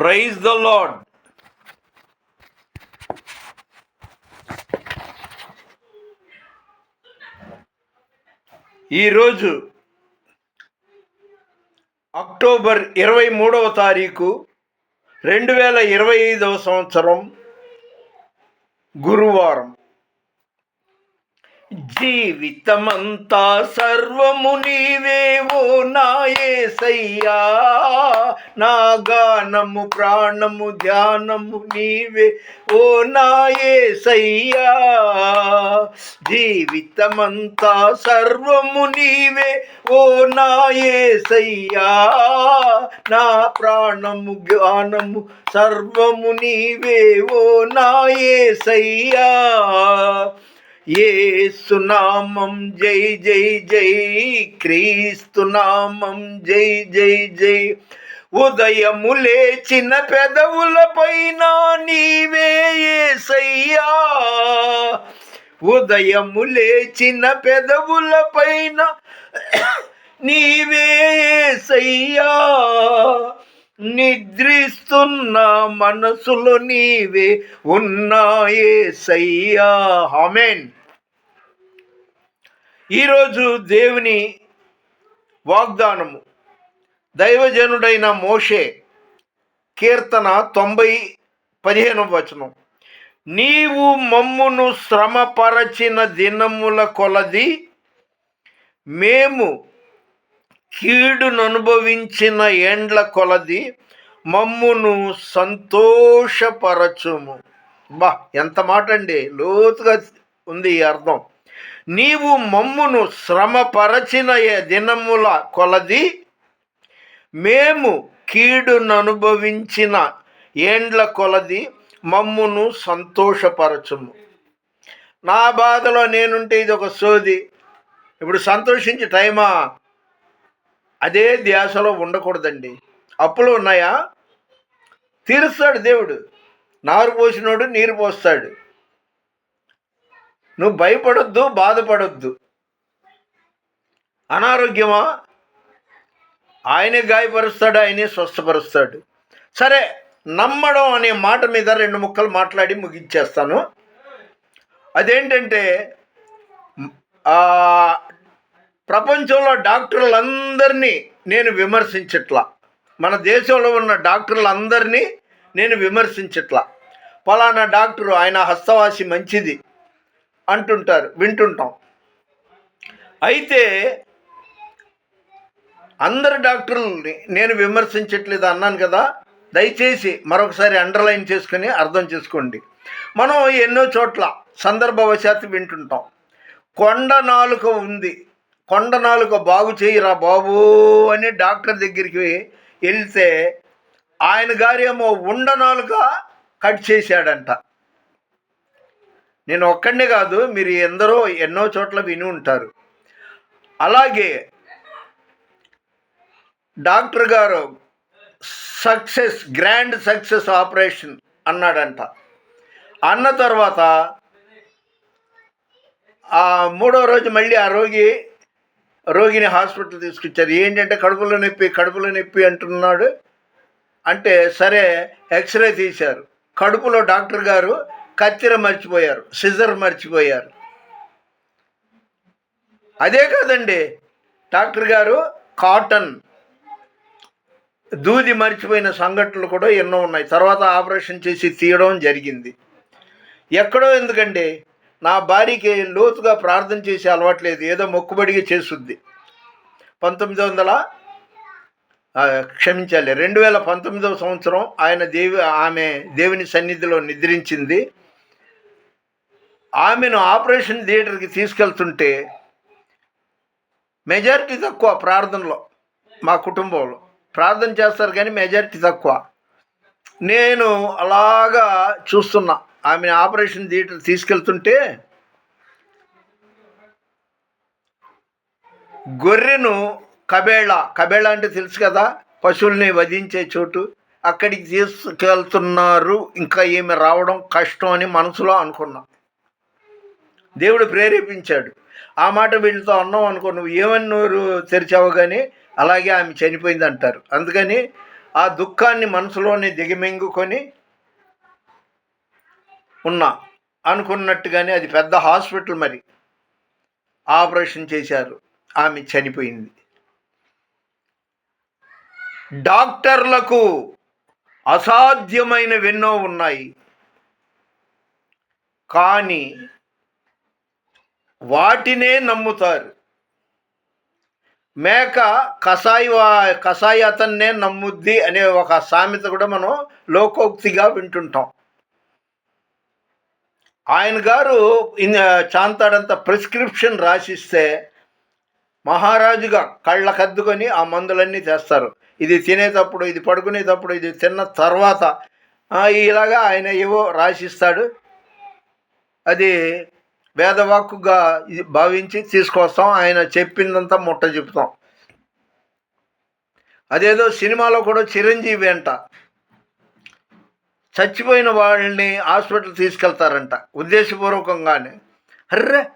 Praise the Lord ఈరోజు October ఇరవై మూడవ తారీఖు రెండు వేల ఇరవై ఐదవ సంవత్సరం గురువారం. జీవితమంతా సర్వము నీవేవో నాయసయ్యా నా గానము ప్రాణము ధ్యానము నీవే ఓ నాయసయ్యా జీవితమంతా సర్వము నీవే ఓ నాయసయ్యా నా ప్రాణము జ్ఞానము సర్వము నీవే ఓ నాయసయ్యా ఏసునామం జై జై జై. క్రీస్తునామం జై జై జై. ఉదయము లేచిన పెదవుల పైన నీవే ఏసయ్యా. ఉదయము లేచిన పెదవుల పైన నీవే ఏసయ్యా. నిద్రిస్తున్న మనసులో నీవే ఉన్నాయే సయ్యా. హమెన్ ఈరోజు దేవుని వాగ్దానము. దైవజనుడైన మోషే కీర్తన తొంభై పదిహేను వచనం. నీవు మమ్మును శ్రమపరచిన దినముల కొలది మేము కీడును అనుభవించిన ఏండ్ల కొలది మమ్మును సంతోషపరచుము. బా ఎంత మాట అండి లోతుగా ఉంది ఈ అర్థం. నీవు మమ్మును శ్రమపరచిన దినముల కొలది మేము కీడును అనుభవించిన ఏండ్ల కొలది మమ్మును సంతోషపరచుము. నా బాధలో నేనుంటే ఇది ఒక సోది. ఇప్పుడు సంతోషించి టైమా? అదే ధ్యాసలో ఉండకూడదండి. అప్పులు ఉన్నాయా? తీరుస్తాడు దేవుడు. నారు పోసినోడు నీరు పోస్తాడు. నువ్వు భయపడొద్దు బాధపడొద్దు. అనారోగ్యమా? ఆయనే గాయపరుస్తాడు ఆయనే స్వస్థపరుస్తాడు. సరే నమ్మడం అనే మాట మీద రెండు ముక్కలు మాట్లాడి ముగించేస్తాను. అదేంటంటే ప్రపంచంలో డాక్టర్లందరినీ నేను విమర్శించట్లా. మన దేశంలో ఉన్న డాక్టర్లందరినీ నేను విమర్శించట్లా. పలానా డాక్టరు ఆయన హస్తవాసి మంచిది అంటుంటారు వింటుంటాం. అయితే అందరు డాక్టర్లని నేను విమర్శించట్లేదు అన్నాను కదా దయచేసి మరొకసారి అండర్లైన్ చేసుకుని అర్థం చేసుకోండి. మనం ఎన్నో చోట్ల సందర్భవశాత్తు వింటుంటాం. కొండ నాలుక ఉంది కొండ నాలుక బాగు చేయరా బాబు అని డాక్టర్ దగ్గరికి వెళ్తే ఆయన గారేమో ఉండ నాలుక కట్ చేశాడంట. నేను ఒక్కడినే కాదు మీరు ఎందరో ఎన్నో చోట్ల విని ఉంటారు. అలాగే డాక్టర్ గారు సక్సెస్ గ్రాండ్ సక్సెస్ ఆపరేషన్ అన్నాడంట. అన్న తర్వాత ఆ మూడో రోజు మళ్ళీ ఆ రోగి రోగిని హాస్పిటల్ తీసుకొచ్చారు. ఏంటంటే కడుపులో నొప్పి కడుపులో నొప్పి అంటున్నాడు. అంటే సరే ఎక్స్రే తీశారు. కడుపులో డాక్టర్ గారు కత్తిర మర్చిపోయారు సిజర్ మర్చిపోయారు. అదే కాదండి డాక్టర్ గారు కాటన్ దూది మర్చిపోయిన సంఘటనలు కూడా ఎన్నో ఉన్నాయి. తర్వాత ఆపరేషన్ చేసి తీయడం జరిగింది. ఎక్కడో ఎందుకండి నా భార్యకి లోతుగా ప్రార్థన చేసే అలవాట్లేదు ఏదో మొక్కుబడిగా చేస్తుంది. పంతొమ్మిది వందల క్షమించాలి. రెండు వేల పంతొమ్మిదవ సంవత్సరం ఆయన దేవి ఆమె దేవుని సన్నిధిలో నిద్రించింది. ఆమెను ఆపరేషన్ థియేటర్కి తీసుకెళ్తుంటే మెజారిటీ తక్కువ ప్రార్థనలో మా కుటుంబంలో. ప్రార్థన చేస్తారు కానీ మెజారిటీ తక్కువ. నేను అలాగా చూస్తున్నా. ఆమె ఆపరేషన్ థియేటర్ తీసుకెళ్తుంటే గొర్రెను కబేళ కబేళ అంటే తెలుసు కదా పశువుల్ని వధించే చోటు. అక్కడికి తీసుకెళ్తున్నారు ఇంకా ఏమి రావడం కష్టం అని మనసులో అనుకున్నాం. దేవుడు ప్రేరేపించాడు. ఆ మాట వీళ్ళతో అన్నాం అనుకో నువ్వు ఏమని నోరు తెరిచావు కానీ అలాగే ఆమె చనిపోయింది అంటారు అందుకని ఆ దుఃఖాన్ని మనసులోనే దిగమింగుకొని ఉన్నా అనుకున్నట్టుగానే అది పెద్ద హాస్పిటల్ మరి. ఆపరేషన్ చేశారు. ఆమె చనిపోయింది. డాక్టర్లకు అసాధ్యమైనవెన్నో ఉన్నాయి. కానీ వాటినే నమ్ముతారు. మేక కషాయి వా- కషాయి అతన్నే నమ్ముద్ది అనే ఒక సామెత కూడా మనం లోకోక్తిగా వింటుంటాం. ఆయన గారు చాంతాడంత ప్రిస్క్రిప్షన్ రాసిస్తే మహారాజుగా కళ్ళకద్దుకొని ఆ మందులన్నీ తెస్తారు ఇది తినేటప్పుడు ఇది పడుకునేటప్పుడు ఇది తిన్న తర్వాత ఇలాగా ఆయన ఏవో రాసిస్తాడు. అది వేదవాక్కుగా ఇది భావించి తీసుకొస్తాం ఆయన చెప్పిందంతా ముట్ట చెప్తాం. అదేదో సినిమాలో కూడా చిరంజీవి అంట చచ్చిపోయిన వాళ్ళని హాస్పిటల్ తీసుకెళ్తారంట. ఉద్దేశపూర్వకంగానే. అర్రే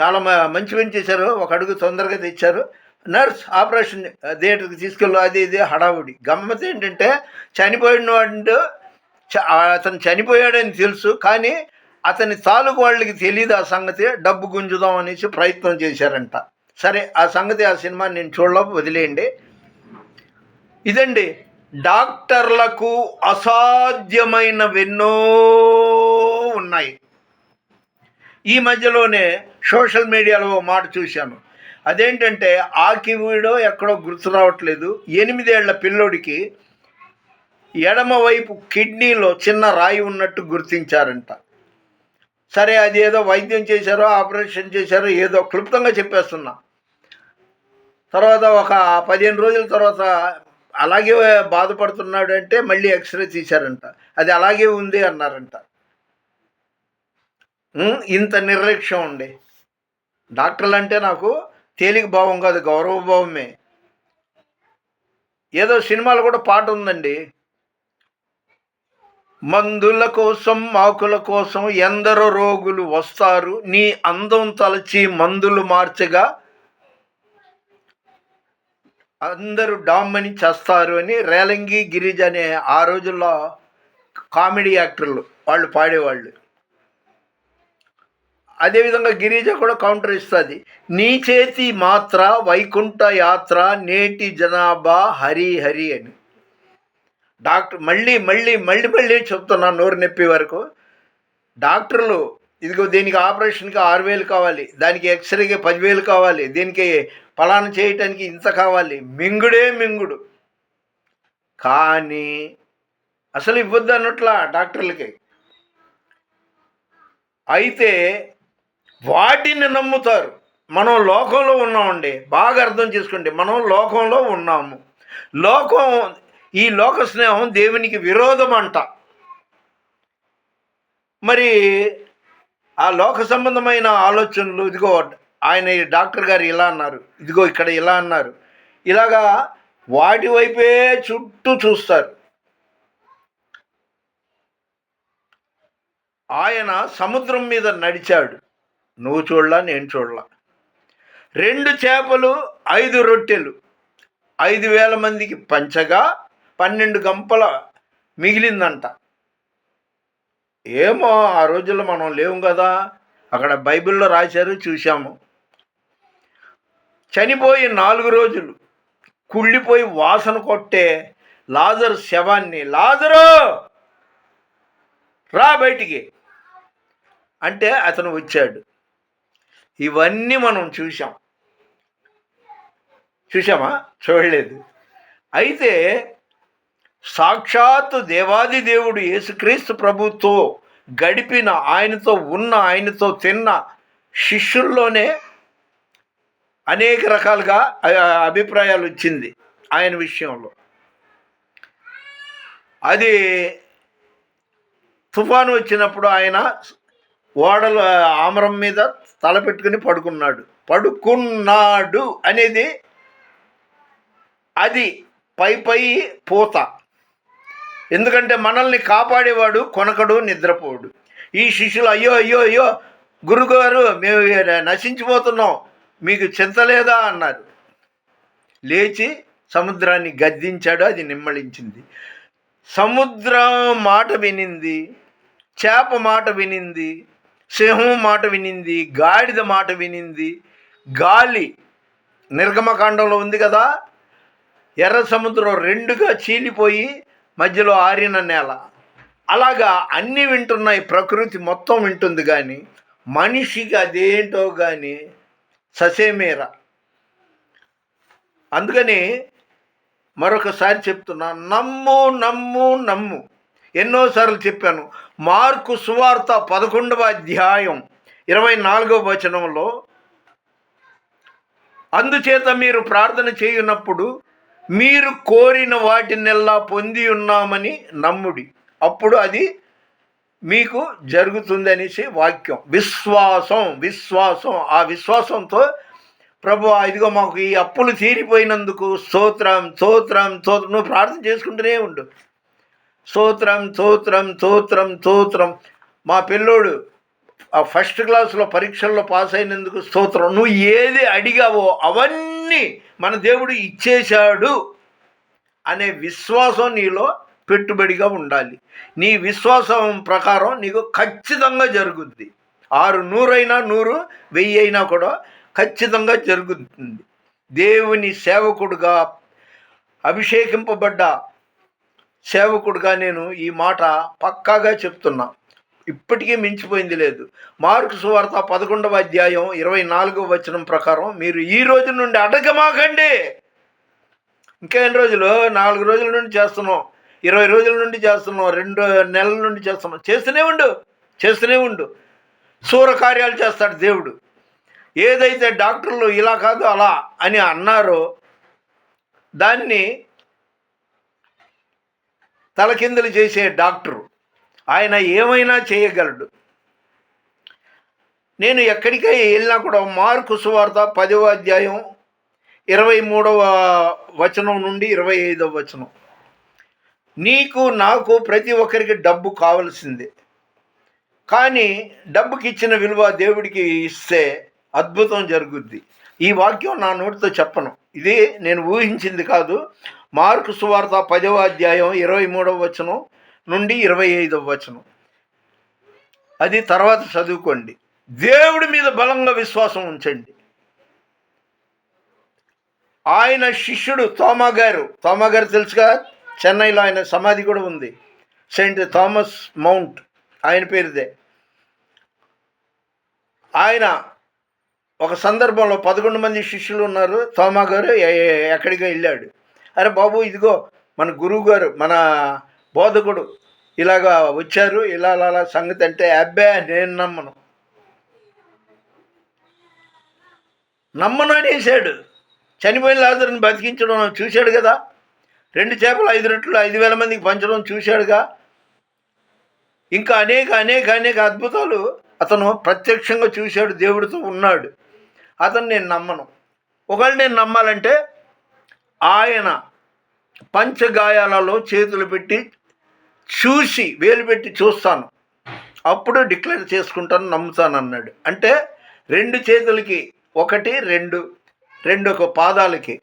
చాలా మంచి పని చేశారు. ఒక అడుగు తొందరగా తెచ్చారు. నర్స్ ఆపరేషన్ థియేటర్కి తీసుకెళ్ళు అది ఇది హడావుడి. గమ్మత ఏంటంటే చనిపోయిన వాడు చ- అతను చనిపోయాడని తెలుసు కానీ అతని తాలూకు వాళ్ళకి తెలియదు ఆ సంగతి. డబ్బు గుంజుదాం అనేసి ప్రయత్నం చేశారంట. సరే ఆ సంగతి ఆ సినిమా నేను చూడలేక వదిలేయండి. ఇదండి డాక్టర్లకు అసాధ్యమైనవెన్నో ఉన్నాయి. ఈ మధ్యలోనే సోషల్ మీడియాలో ఓ మాట చూశాను. అదేంటంటే ఆకివీడో ఎక్కడో గుర్తు రావట్లేదు. ఎనిమిదేళ్ళ పిల్లోడికి ఎడమవైపు కిడ్నీలో చిన్న రాయి ఉన్నట్టు గుర్తించారంట. సరే అది ఏదో వైద్యం చేశారో ఆపరేషన్ చేశారో ఏదో క్లుప్తంగా చెప్పేస్తున్నా. తర్వాత ఒక పదిహేను రోజుల తర్వాత అలాగే బాధపడుతున్నాడు అంటే మళ్ళీ ఎక్స్రే తీశారంట. అది అలాగే ఉంది అన్నారంట. ఇంత నిర్లక్ష్యం ఉండి డాక్టర్లు అంటే నాకు తేలిక భావం కాదు గౌరవ భావమే. ఏదో సినిమాలో కూడా పాట ఉందండి. మందుల కోసం మాకుల కోసం ఎందరో రోగులు వస్తారు. నీ అందం తలచి మందులు మార్చగా అందరూ డామ్మని చేస్తారు అని రేలంగి గిరిజ అనే ఆ రోజుల్లో కామెడీ యాక్టర్లు వాళ్ళు పాడేవాళ్ళు. అదేవిధంగా గిరిజ కూడా కౌంటర్ ఇస్తుంది. నీ చేతి మాత్ర వైకుంఠ యాత్ర నేటి జనాభా హరి హరి అని. డాక్టర్ మళ్ళీ మళ్ళీ మళ్ళీ మళ్ళీ చెప్తున్నా నోరు నొప్పి వరకు. డాక్టర్లు ఇదిగో దీనికి ఆపరేషన్కి ఆరు వేలు కావాలి దానికి ఎక్స్రేకి పదివేలు కావాలి దీనికి ఫలానా చేయటానికి ఇంత కావాలి. మింగుడే మింగుడు. కానీ అసలు ఇవ్వద్దు అన్నట్లా డాక్టర్లకి. అయితే వాటిని నమ్ముతారు. మనం లోకంలో ఉన్నామండి. బాగా అర్థం చేసుకోండి. మనం లోకంలో ఉన్నాము. లోకం ఈ లోక స్నేహం దేవునికి విరోధం అంట. మరి ఆ లోక సంబంధమైన ఆలోచనలు ఇదిగో ఆయన ఈ డాక్టర్ గారు ఇలా అన్నారు ఇదిగో ఇక్కడ ఇలా అన్నారు. ఇలాగా వాటి వైపే చుట్టూ చూస్తారు. ఆయన సముద్రం మీద నడిచాడు. నువ్వు చూడలా నేను చూడలా. రెండు చేపలు ఐదు రొట్టెలు. ఐదు వేల మందికి పంచగా పన్నెండు గంపల మిగిలిందంట. ఏమో ఆ రోజుల్లో మనం లేవు కదా. అక్కడ బైబిల్లో రాశారు చూశాము. చనిపోయి నాలుగు రోజులు కుళ్ళిపోయి వాసన కొట్టే లాజరు శవాన్ని లాజరు రా బయటికి. అంటే అతను వచ్చాడు. ఇవన్నీ మనం చూసాం చూసామా చూడలేదు. అయితే సాక్షాత్తు దేవాది దేవుడు యేసుక్రీస్తు ప్రభుతో గడిపిన ఆయనతో ఉన్న ఆయనతో తిన్న శిష్యుల్లోనే అనేక రకాలుగా అభిప్రాయాలు వచ్చింది ఆయన విషయంలో. అది తుఫాను వచ్చినప్పుడు ఆయన ఓడల ఆమరం మీద తల పెట్టుకుని పడుకున్నాడు. పడుకున్నాడు అనేది అది పై పై పూత. ఎందుకంటే మనల్ని కాపాడేవాడు కొనకడు నిద్రపోడు. ఈ శిష్యులు అయ్యో అయ్యో అయ్యో గురుగారు మేము నశించిపోతున్నాం. మీకు చింత లేదా అన్నారు. లేచి సముద్రాన్ని గద్దించాడు అది నిమ్మళించింది సముద్రం మాట వినింది చేప మాట వినింది సింహం మాట వినింది గాడిద మాట వినింది. గాలి నిర్గమకాండంలో ఉంది కదా ఎర్ర సముద్రం రెండుగా చీలిపోయి మధ్యలో ఆరిన నేల. అలాగా అన్నీ వింటున్నాయి ప్రకృతి మొత్తం వింటుంది కానీ మనిషికి అదేంటో కానీ ససేమేర. అందుకని మరొకసారి చెప్తున్నా నమ్ము నమ్ము నమ్ము. ఎన్నోసార్లు చెప్పాను మార్కు సువార్త పదకొండవ అధ్యాయం ఇరవై నాలుగవ వచనంలో అందుచేత మీరు ప్రార్థన చేయునప్పుడు మీరు కోరిన వాటినెల్లా పొంది ఉన్నామని నమ్ముడి. అప్పుడు అది మీకు జరుగుతుంది అనేసి వాక్యం. విశ్వాసం విశ్వాసం. ఆ విశ్వాసంతో ప్రభు ఇదిగో మాకు ఈ అప్పులు తీరిపోయినందుకు స్తోత్రం స్తోత్రం స్తోత్రం. నువ్వు ప్రార్థన చేసుకుంటూనే ఉండు. స్తోత్రం స్తోత్రం స్తోత్రం స్తోత్రం. మా పిల్లోడు ఆ ఫస్ట్ క్లాస్లో పరీక్షల్లో పాస్ అయినందుకు స్తోత్రం. నువ్వు ఏది అడిగావో అవన్నీ మన దేవుడు ఇచ్చేశాడు అనే విశ్వాసం నీలో పెట్టుబడిగా ఉండాలి. నీ విశ్వాసం ప్రకారం నీకు ఖచ్చితంగా జరుగుద్ది. ఆరు నూరైనా నూరు వెయ్యి అయినా కూడా ఖచ్చితంగా జరుగుతుంది. దేవుని సేవకుడుగా అభిషేకింపబడ్డ సేవకుడుగా నేను ఈ మాట పక్కాగా చెప్తున్నా. ఇప్పటికీ మించిపోయింది లేదు. మార్కు సువార్త పదకొండవ అధ్యాయం ఇరవై నాలుగవ వచనం ప్రకారం మీరు ఈ రోజు నుండి అడగమాకండి. ఇంకా ఎన్ని రోజులు? నాలుగు రోజుల నుండి చేస్తున్నాం. ఇరవై రోజుల నుండి చేస్తున్నాం రెండు నెలల నుండి చేస్తున్నాం చేస్తూనే ఉండు చేస్తూనే ఉండు. సూర కార్యాలు చేస్తాడు దేవుడు. ఏదైతే డాక్టర్లు ఇలా కాదు అలా అని అన్నారో దాన్ని తలకిందులు చేసే డాక్టరు. ఆయన ఏమైనా చేయగలడు. నేను ఎక్కడికై వెళ్ళినా కూడా మార్కు సువార్త పదవ అధ్యాయం ఇరవై మూడవ వచనం నుండి ఇరవై ఐదవ వచనం. నీకు నాకు ప్రతి ఒక్కరికి డబ్బు కావలసిందే. కానీ డబ్బుకి ఇచ్చిన విలువ దేవుడికి ఇస్తే అద్భుతం జరుగుద్ది. ఈ వాక్యం నా నోటితో చెప్పను. ఇది నేను ఊహించింది కాదు. మార్కు సువార్త పదవ అధ్యాయం ఇరవై మూడవ వచనం నుండి ఇరవై ఐదవ వచనం. అది తర్వాత చదువుకోండి. దేవుడి మీద బలంగా విశ్వాసం ఉంచండి. ఆయన శిష్యుడు తోమా గారు తోమా గారు తెలుసుగా? చెన్నైలో ఆయన సమాధి కూడా ఉంది. సెయింట్ థామస్ మౌంట్ ఆయన పేరుదే. ఆయన ఒక సందర్భంలో పదకొండు మంది శిష్యులు ఉన్నారు. తోమా గారు ఎక్కడికి వెళ్ళాడు. అరే బాబు ఇదిగో మన గురువు గారు మన బోధకుడు ఇలాగా వచ్చారు. ఇలా అలా సంగతి అంటే అబ్బే నేను నమ్మను. నమ్మను అనేసాడు చనిపోయిన లాజరుని బతికించడం చూశాడు కదా. రెండు చేపలు ఐదు రెట్లు ఐదు వేల మందికి పంచడం చూశాడుగా. ఇంకా అనేక అనేక అనేక అద్భుతాలు అతను ప్రత్యక్షంగా చూశాడు దేవుడితో ఉన్నాడు. అతను నేను నమ్మను. ఒకవేళ నేను నమ్మాలంటే ఆయన పంచగాయాలలో చేతులు పెట్టి చూసి వేలు పెట్టి చూస్తాను. అప్పుడు డిక్లేర్ చేసుకుంటాను నమ్ముతాను అన్నాడు. అంటే రెండు చేతులకి ఒకటి రెండు రెండు ఒక పాదాలకి.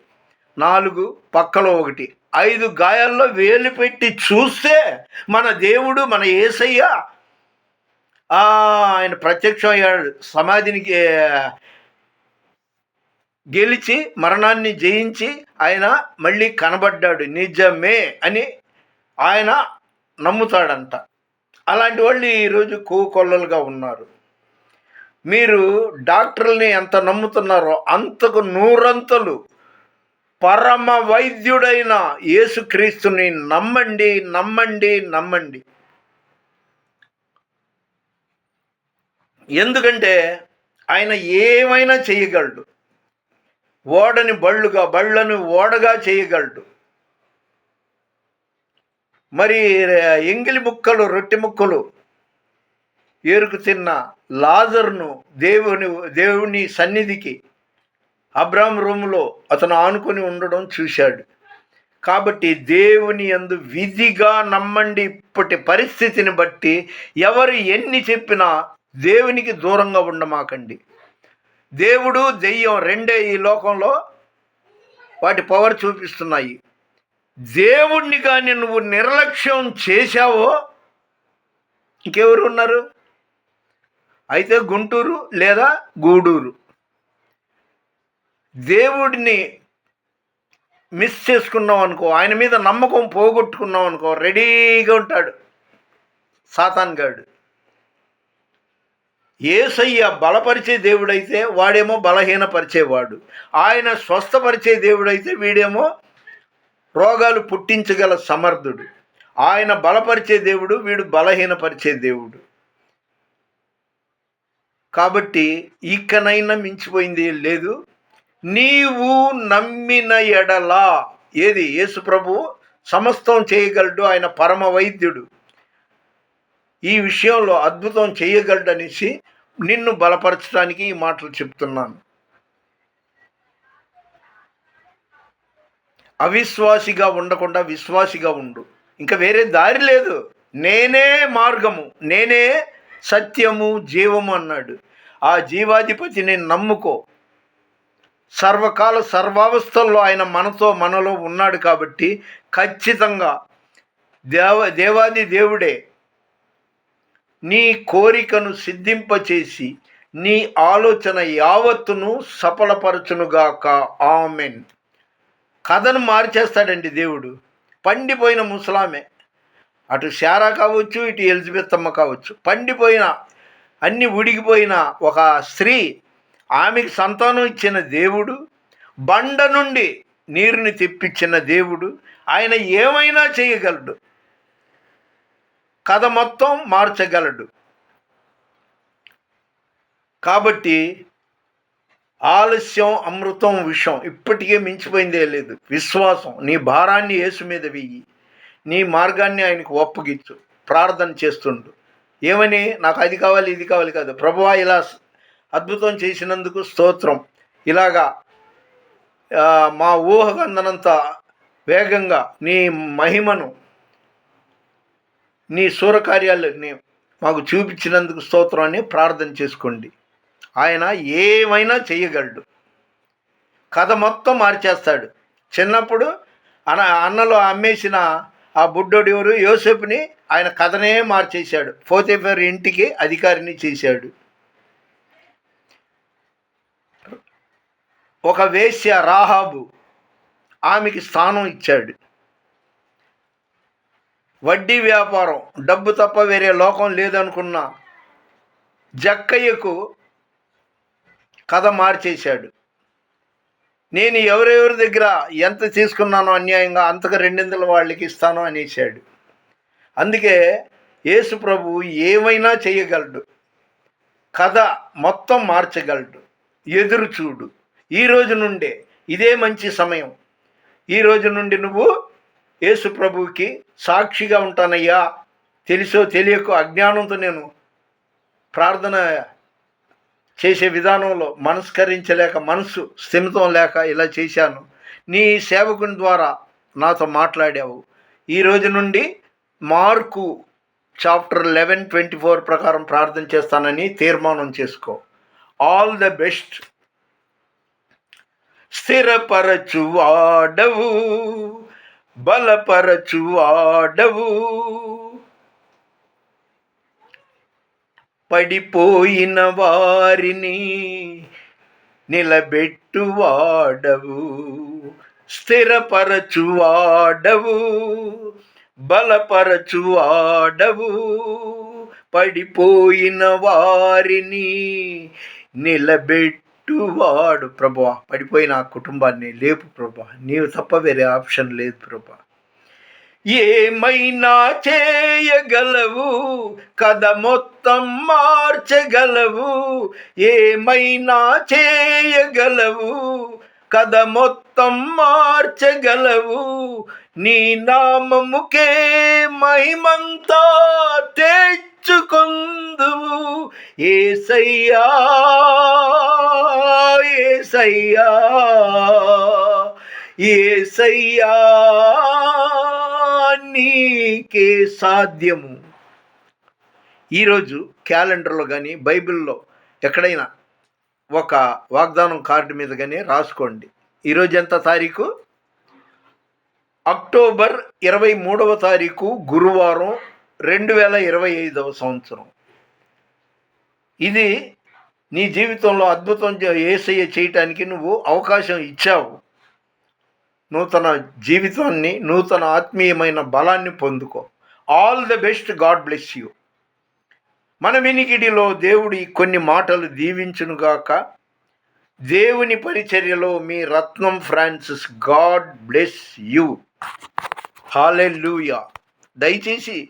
నాలుగు పక్కలో ఒకటి. ఐదు గాయాల్లో వేలు పెట్టి చూస్తే మన దేవుడు మన ఏసయ్య ఆ, ఆయన ప్రత్యక్షం అయ్యాడు సమాధినికి గెలిచి మరణాన్ని జయించి ఆయన మళ్ళీ కనబడ్డాడు. నిజమే అని ఆయన నమ్ముతాడంట. అలాంటి వాళ్ళు ఈరోజు కోకొల్లలుగా ఉన్నారు. మీరు డాక్టర్ని ఎంత నమ్ముతున్నారో అంతకు నూరంతలు పరమ వైద్యుడైన యేసుక్రీస్తుని నమ్మండి నమ్మండి నమ్మండి. ఎందుకంటే ఆయన ఏమైనా చేయగలడు. ఓడని బళ్ళుగా బళ్ళను ఓడగా చేయగలడు. మరి ఎంగిలి ముక్కలు రొట్టె ముక్కలు ఏరుకు తిన్న లాజర్ను దేవుని దేవుని సన్నిధికి అబ్రామ్ రూములో అతను ఆనుకొని ఉండడం చూశాడు. కాబట్టి దేవుని యందు విధిగా నమ్మండి ఇప్పటి పరిస్థితిని బట్టి ఎవరు ఎన్ని చెప్పినా దేవునికి దూరంగా ఉండమాకండి. దేవుడు దెయ్యం రెండే ఈ లోకంలో వాటి పవర్ చూపిస్తున్నాయి. దేవుణ్ణి కానీ నువ్వు నిర్లక్ష్యం చేశావో ఇంకెవరు ఉన్నారు? అయితే గుంటూరు లేదా గూడూరు? దేవుడిని మిస్ చేసుకున్నాం అనుకో ఆయన మీద నమ్మకం పోగొట్టుకున్నాం అనుకో రెడీగా ఉంటాడు. సాతాన్ గాడు. ఏసయ్య బలపరిచే దేవుడైతే వాడేమో బలహీనపరిచేవాడు. ఆయన స్వస్థపరిచే దేవుడైతే వీడేమో రోగాలు పుట్టించగల సమర్థుడు. ఆయన బలపరిచే దేవుడు వీడు బలహీనపరిచే దేవుడు. కాబట్టి ఇక్కనైనా మించిపోయింది లేదు. నీవు నమ్మిన ఎడలా ఏది? యేసు ప్రభు సమస్తం చేయగలడు ఆయన పరమ వైద్యుడు. ఈ విషయంలో అద్భుతం చేయగలడు అనేసి నిన్ను బలపరచడానికి ఈ మాటలు చెప్తున్నాను. అవిశ్వాసిగా ఉండకుండా విశ్వాసిగా ఉండు. ఇంకా వేరే దారి లేదు. నేనే మార్గము నేనే సత్యము జీవము అన్నాడు. ఆ జీవాధిపతిని నమ్ముకో. సర్వకాల సర్వావస్థల్లో ఆయన మనతో మనలో ఉన్నాడు కాబట్టి ఖచ్చితంగా దేవ దేవాది దేవుడే నీ కోరికను సిద్ధింపచేసి నీ ఆలోచన యావత్తును సఫలపరచునుగాక. ఆమెన్. కథను మార్చేస్తాడండి దేవుడు. పండిపోయిన ముసలామె. అటు శారా కావచ్చు ఇటు ఎలిజబెత్ అమ్మ కావచ్చు. పండిపోయిన అన్ని ఉడిగిపోయిన ఒక స్త్రీ ఆమెకి సంతానం ఇచ్చిన దేవుడు బండ నుండి నీరుని తెప్పించిన దేవుడు ఆయన ఏమైనా చేయగలడు. కథ మొత్తం మార్చగలడు. కాబట్టి ఆలస్యం అమృతం విషం ఇప్పటికే మించిపోయిందే లేదు. విశ్వాసం నీ భారాన్ని యేసు మీద వెయ్యి. నీ మార్గాన్ని ఆయనకు ఒప్పగించు. ప్రార్థన చేస్తుండు. ఏమని? నాకు అది కావాలి ఇది కావాలి కాదు. ప్రభువా ఇలా అద్భుతం చేసినందుకు స్తోత్రం. ఇలాగా మా ఊహకందనంత వేగంగా నీ మహిమను నీ సూరకార్యాలని మాకు చూపించినందుకు స్తోత్రం అని ప్రార్థన చేసుకోండి. ఆయన ఏమైనా చేయగలడు. కథ మొత్తం మార్చేస్తాడు. చిన్నప్పుడు అన అన్నలో అమ్మేసిన ఆ బుడ్డోడు ఎవరు? యోసేపుని ఆయన కథనే మార్చేశాడు. ఫోతేఫర్ ఇంటికి అధికారిని చేశాడు. ఒక వేశ్య రాహాబు ఆమెకి స్థానం ఇచ్చాడు. వడ్డీ వ్యాపారం డబ్బు తప్ప వేరే లోకం లేదనుకున్న జక్కయ్యకు కథ మార్చేశాడు. నేను ఎవరెవరి దగ్గర ఎంత తీసుకున్నానో అన్యాయంగా అంతకు రెండింతల వాళ్ళకి ఇస్తాను అనేసాడు అందుకే యేసు ప్రభు ఏమైనా చేయగలడు. కథ మొత్తం మార్చగలడు. ఎదురు చూడు. ఈ రోజు నుండే ఇదే మంచి సమయం. ఈ రోజు నుండి నువ్వు యేసు ప్రభువుకి సాక్షిగా ఉంటానయ్యా. తెలుసో తెలియకో అజ్ఞానంతో నేను ప్రార్థన చేసే విధానంలో మనస్కరించలేక మనసు స్థిమితం లేక ఇలా చేశాను. నీ సేవకుని ద్వారా నాతో మాట్లాడావు. ఈ రోజు నుండి Mark chapter eleven twenty four ప్రకారం ప్రార్థన చేస్తానని తీర్మానం చేసుకో. All the best. స్థిరపరచువాడవు బలపరచువాడవు. పడిపోయిన వారిని నిలబెట్టువాడవు స్థిరపరచువాడవు బలపరచువాడవు. పడిపోయిన వారిని నిలబెట్టు వాడు ప్రభా. పడిపోయిన ఆ కుటుంబాన్ని లేపు ప్రభా. నీవు తప్ప వేరే ఆప్షన్ లేదు ప్రభా. ఏమైనా చేయగలవు? కథ మొత్తం మార్చగలవు. ఏమైనా చేయగలవు? కథ మొత్తం మార్చగలవు. నీ నామముకే మహిమంతా తెచ్చుకుందువు ఏసయ్యా ఏసయ్యా ఏసయ్యా నీకే సాధ్యము. ఈరోజు క్యాలెండర్లో కానీ బైబిల్లో ఎక్కడైనా ఒక వాగ్దానం కార్డు మీద కానీ రాసుకోండి. ఈరోజు ఎంత తారీఖు? అక్టోబర్ ఇరవై మూడవ తారీఖు గురువారం రెండు వేల ఇరవై ఐదవ సంవత్సరం. ఇది నీ జీవితంలో అద్భుతం ఏసయ్య చేయటానికి నువ్వు అవకాశం ఇచ్చావు. నూతన జీవితాన్ని నూతన ఆత్మీయమైన బలాన్ని పొందుకో. All the best God bless you. మన వినికిడిలో దేవుడి కొన్ని మాటలు దీవించునుగాక దేవుని పరిచర్యలో మీ Ratnam Francis God bless you. Hallelujah. దయచేసి